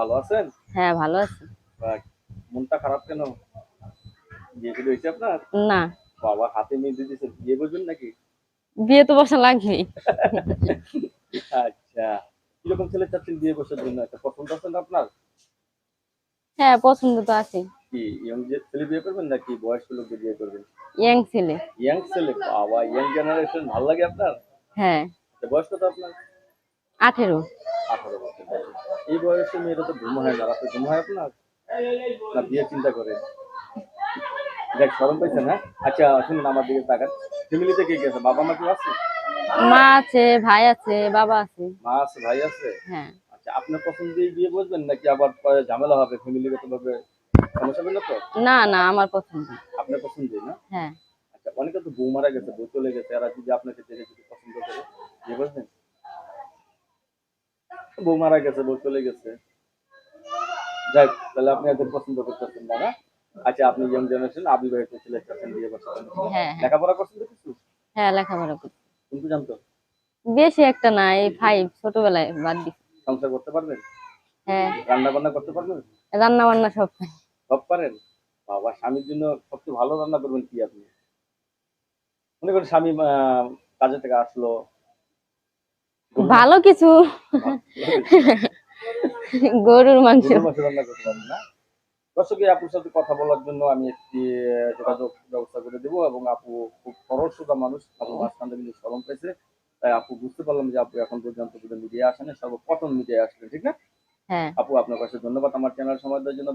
ভালো আছেন? হ্যাঁ ভালো আছি। মনটা খারাপ কেন? বিয়ে করে হয়েছে আপনার? না। বাবা হাতে মেহেদি দিয়েছে বিয়ে নাকি? বিয়ে তো বসা লাগবেই আচ্ছা কীরকম ছেলে চাচ্ছেন বিয়ে বসার জন্য? একটা পছন্দ আছে না আপনার? হ্যাঁ পছন্দ তো আছে। কি ইয়ং ছেলে বিয়ে করবেন নাকি বয়স্ক লোককে বিয়ে করবেন? ইয়াং ছেলে। ইয়াং ছেলে বাবা ইয়াং জেনারেশন ভালো লাগে আপনার? হ্যাঁ। বয়স কত আপনার? আঠেরো। আঠারো বছর। এই বয়সে মেয়েরা তো ঘুম হয় না রাতে ঘুম হয় আপনার না বিয়ে চিন্তা করে। দেখ সরম পাইছেন হ্যাঁ আচ্ছা শুনুন আমার দিকে তাকান। ফ্যামিলিতে কে কে আছে? বাবা মা কেউ আছে? মা আছে ভাই আছে বাবা আছে। মা আছে ভাই আছে? হ্যাঁ। আচ্ছা আপনার পছন্দেই বিয়ে বসবেন নাকি আবার ঝামেলা হবে ফ্যামিলিগত ভাবে সমস্যা হবে না তো? না না আমার পছন্দ। আপনার পছন্দই না? হ্যাঁ। আচ্ছা অনেকে তো বউ মারা গেছে বউ চলে গেছে। এরা যদি আপনাকে দেখে যদি পছন্দ করে বিয়ে করবেন বউ মারা গেছে বউ চলে গেছে। যাই তাহলে আপনি এদের পছন্দ করতেছেন না? আচ্ছা আপনি ইয়ং জেনারেশন আবিবাহিত ছেলে চাচ্ছেন বিয়ে করছেন লেখাপড়া করছেন তো কিছু? হ্যাঁ লেখাপড়া করি কিন্তু জানতো? বেশি একটা না এই ফাইভ ছোটবেলায় বাদ দি সংসার করতে পারবেন? হ্যাঁ। রান্না বান্না করতে পারবেন? রান্না বান্না সব পারি। সব পারেন? বাবা স্বামীর জন্য সবচেয়ে ভালো রান্না করবেন কি আপনি? মনে করেন স্বামী কাজে থেকে আসলো ভালো কিছু। গরুর মাংস। দর্শক আপুর সাথে কথা বলার জন্য আমি একটি যোগাযোগ ব্যবস্থা করে দেবো এবং আপু খুব সরল সোজা মানুষ। আপু মাঝখানে কিন্তু সরম পেয়েছে তাই আপু বুঝতে পারলাম যে আপু এখন পর্যন্ত মিডিয়া আসেন সর্বপ্রথম মিডিয়া আসলে ঠিক না? হ্যাঁ। আপু আপনার কাছে ধন্যবাদ। আমার চ্যানেল সময় দেওয়ার জন্য।